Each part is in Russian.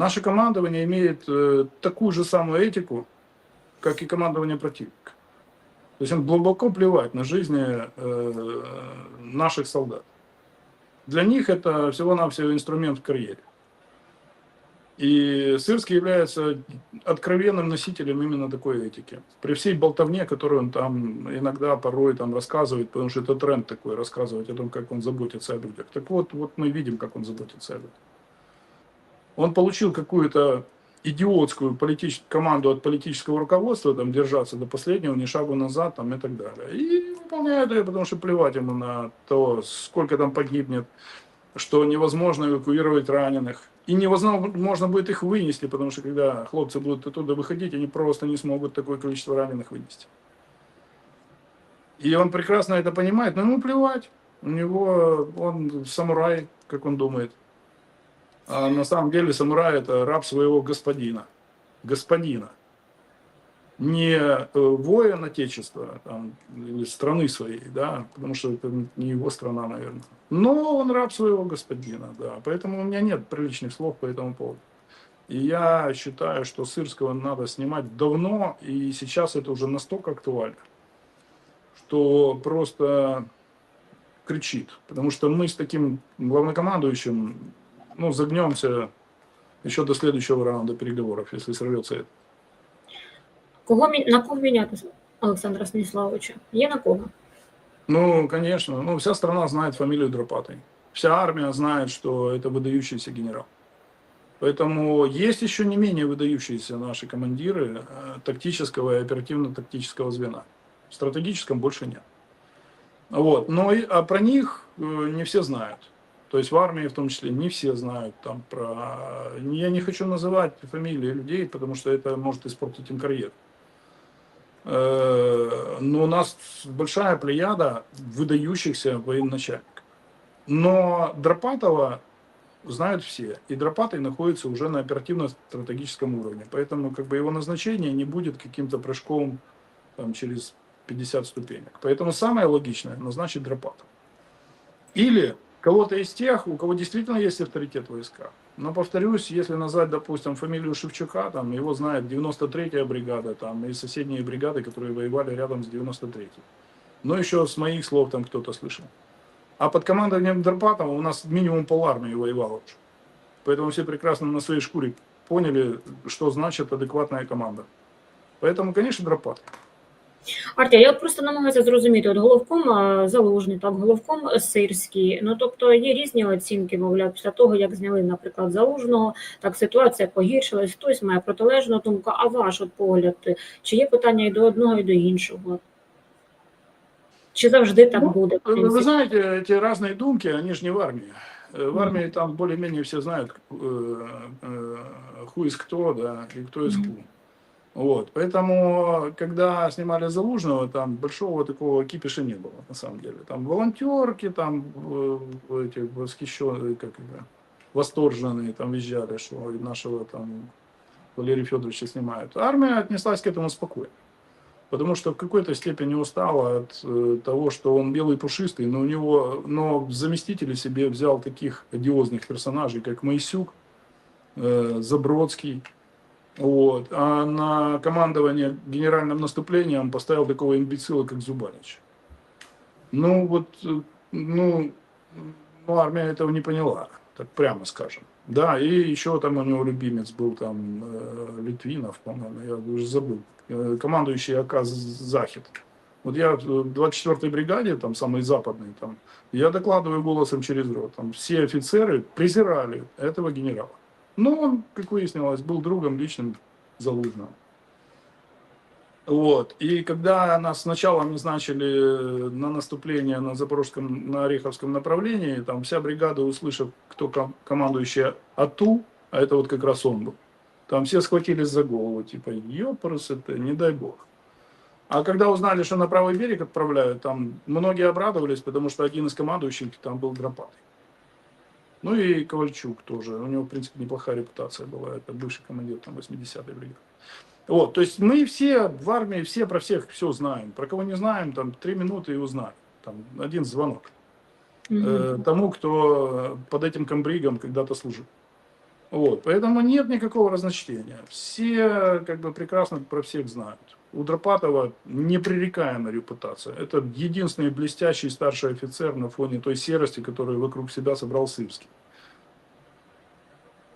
Наше командование имеет э, такую же самую этику, как и командование противника. То есть им глубоко плевать на жизни э, наших солдат. Для них это всего-навсего инструмент в карьере. И Сырский является откровенным носителем именно такой этики. При всей болтовне, которую он там иногда, порой там рассказывает, потому что это тренд такой, рассказывать о том, как он заботится о людях. Так вот, вот мы видим, как он заботится о людях. Он получил какую-то идиотскую политич... команду от политического руководства, там, держаться до последнего, ни шагу назад, там, и так далее. И выполняет ее, потому что плевать ему на то, сколько там погибнет, что невозможно эвакуировать раненых. И невозможно будет их вынести, потому что когда хлопцы будут оттуда выходить, они просто не смогут такое количество раненых вынести. И он прекрасно это понимает, но ему плевать. У него, он самурай, как он думает. А на самом деле самурай это раб своего господина. Господина. Не э, воин отечества там, или страны своей, да, потому что это не его страна, наверное. Но он раб своего господина, да. Поэтому у меня нет приличных слов по этому поводу. И я считаю, что Сырского надо снимать давно, и сейчас это уже настолько актуально, что просто кричит. Потому что мы с таким главнокомандующим ну, загнемся еще до следующего раунда переговоров, если сорвется это. Кого мі- на кого міняти Олександра Станіславовича? Є на кого? Ну, конечно, ну, вся страна знает фамилию Дропатой. Вся армия знает, что это выдающийся генерал. Поэтому есть еще не менее выдающиеся наши командиры э, тактического и оперативно-тактического звена. В стратегическом больше нет. Вот. Но и, а про них э, не все знают. То есть в армии в том числе не все знают там про... Я не хочу называть фамилии людей, потому что это может испортить им карьеру. Э, Но у нас большая плеяда выдающихся военачальников. Но Дропатова знают все. И Дропатый находится уже на оперативно-стратегическом уровне. Поэтому как бы его назначение не будет каким-то прыжком там, через 50 ступенек. Поэтому самое логичное назначить Дропатова. Или кого-то из тех, у кого действительно есть авторитет в войсках. Но повторюсь, если назвать, допустим, фамилию Шевчука, там его знает 93-я бригада, там и соседние бригады, которые воевали рядом с 93-й. Но еще с моих слов там кто-то слышал. А под командованием Дропатова у нас минимум полармии воевало уже. Поэтому все прекрасно на своей шкуре поняли, что значит адекватная команда. Поэтому, конечно, Дропатов. Артя, я от просто намагаюся зрозуміти, от головком а, залужний, так, головком сирський. Ну тобто є різні оцінки, мовляв, після того, як зняли, наприклад, залужного, так ситуація погіршилась, хтось має протилежну думку, а ваш от погляд, чи є питання і до одного, і до іншого? Чи завжди так Ну, буде? в Вы принципі? знаете, эти разные думки, они же не в армии. Э, В армии там более-менее все знают, э, э, who из кто, да, и кто из who. Вот, поэтому, когда снимали Залужного, там большого такого кипиша не было, на самом деле. Там волонтерки, там э, эти восхищенные, как это, восторженные, там визжали, что нашего там Валерия Федоровича снимают. Армия отнеслась к этому спокойно. Потому что в какой-то степени устала от э, того, что он белый пушистый, но у него, но заместители себе взял таких одиозных персонажей, как Моисюк, э, Забродский, вот. А на командование генеральным наступлением поставил такого имбецила, как Зубанич. Ну вот, э, ну, ну, армия этого не поняла, так прямо скажем. Да, и еще там у него любимец был там э, Литвинов, по-моему, я уже забыл, э, командующий АК Захид. Вот я в 24-й бригаде, там самой западной, там, я докладываю голосом через рот, там все офицеры презирали этого генерала. Но он, как выяснилось, был другом личным Залужного. Вот. И когда нас сначала назначили на наступление на Запорожском, на Ореховском направлении, там вся бригада, услышав, кто ком- командующий АТУ, а это вот как раз он был, там все схватились за голову, типа, ёпрс это, не дай бог. А когда узнали, что на правый берег отправляют, там многие обрадовались, потому что один из командующих там был Дропатый. Ну и Ковальчук тоже. У него, в принципе, неплохая репутация была. Это бывший командир там 80-й бригады. Вот, то есть мы все в армии, все про всех все знаем. Про кого не знаем, там три минуты и узнаем. Там один звонок э, тому, кто под этим комбригом когда-то служил. Вот, поэтому нет никакого разночтения. Все как бы прекрасно про всех знают. У Дропатова непререкаемая репутация. Это единственный блестящий старший офицер на фоне той серости, которую вокруг себя собрал Сырский.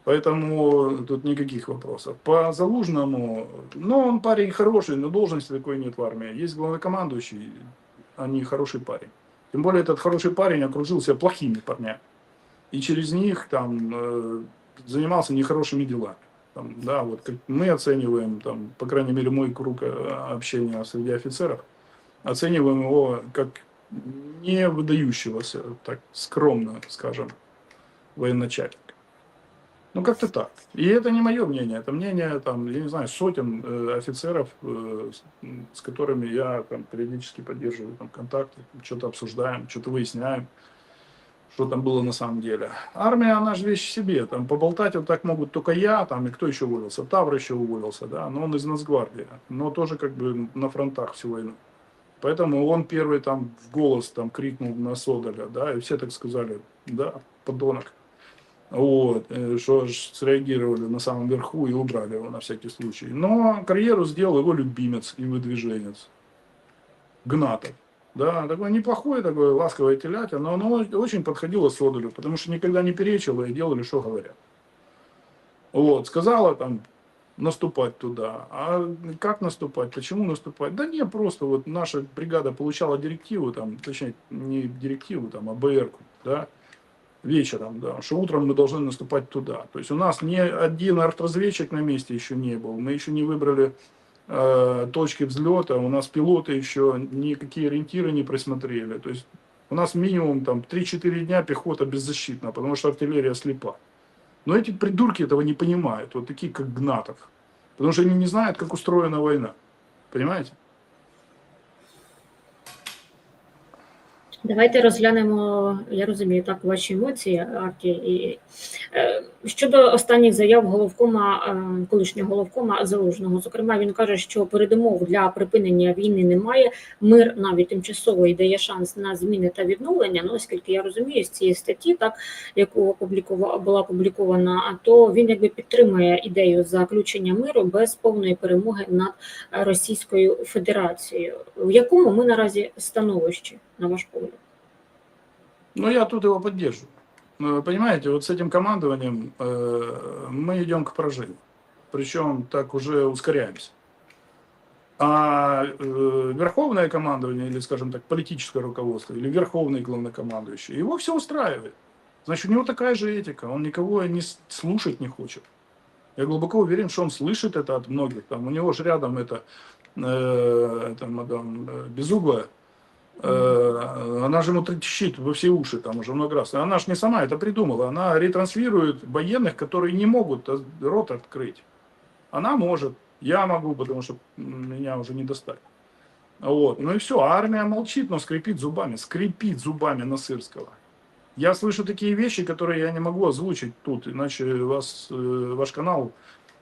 Поэтому тут никаких вопросов. По Залужному, ну, он парень хороший, но должности такой нет в армии. Есть главнокомандующий, а не хороший парень. Тем более этот хороший парень окружился плохими парнями. И через них там э, занимался нехорошими делами. Там, да, вот как мы оцениваем, там, по крайней мере, мой круг э, общения среди офицеров, оцениваем его как не выдающегося, так скромно, скажем, военачальника. Ну, как-то так. И это не мое мнение, это мнение, там, я не знаю, сотен э, офицеров, э, с, которыми я там, периодически поддерживаю там, контакты, что-то обсуждаем, что-то выясняем, что там было на самом деле. Армия, она же вещь себе, там, поболтать вот так могут только я, там, и кто еще уволился, Тавр еще уволился, да, но он из Нацгвардии, но тоже как бы на фронтах всю войну. Поэтому он первый там в голос там крикнул на Содоля, да, и все так сказали, да, подонок. Вот, э, что ж среагировали на самом верху и убрали его на всякий случай. Но карьеру сделал его любимец и выдвиженец. Гнатов. Да, такой неплохой, такой ласковый телятя, но оно очень подходило Содолю, потому что никогда не перечило и делали, что говорят. Вот, сказала там наступать туда. А как наступать? Почему наступать? Да не, просто вот наша бригада получала директиву, там, точнее, не директиву, там, а БРку, да, вечером, да, что утром мы должны наступать туда. То есть у нас ни один артразведчик на месте еще не был, мы еще не выбрали точки взлета, у нас пилоты еще никакие ориентиры не присмотрели. То есть у нас минимум там 3-4 дня пехота беззащитна, потому что артиллерия слепа. Но эти придурки этого не понимают, вот такие как Гнатов. Потому что они не знают, как устроена война. Понимаете? Давайте розглянемо, я розумію так ваші емоції, Арті. І, е, щодо останніх заяв головкома, е, колишнього головкома Залужного. Зокрема, він каже, що передумов для припинення війни немає. Мир навіть тимчасовий дає шанс на зміни та відновлення. Ну, оскільки я розумію з цієї статті, так яку опублікувала була опублікована, то він якби підтримує ідею заключення миру без повної перемоги над Російською Федерацією. В якому ми наразі становищі, на ваш погляд? Ну, я тут его поддерживаю. Ну, Понимаете, вот с этим командованием э, мы идем к поражению. Причем так уже ускоряемся. А э, верховное командование, или, скажем так, политическое руководство, или верховный главнокомандующий, его все устраивает. Значит, у него такая же этика, он никого не слушать не хочет. Я глубоко уверен, что он слышит это от многих. Там, у него же рядом это, э, это мадам э, Безуглая, Она же ему трещит во все уши там уже много раз. Она же не сама это придумала. Она ретранслирует военных, которые не могут э, рот открыть. Она может. Я могу, потому что меня уже не достать. Вот. Ну и все. А армия молчит, но скрипит зубами. Скрипит зубами на Сырского. Я слышу такие вещи, которые я не могу озвучить тут, иначе вас, э, ваш канал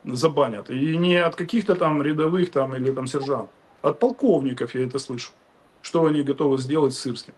забанят. И не от каких-то там рядовых там или там сержантов. От полковников я это слышу что они готовы сделать с Сырским.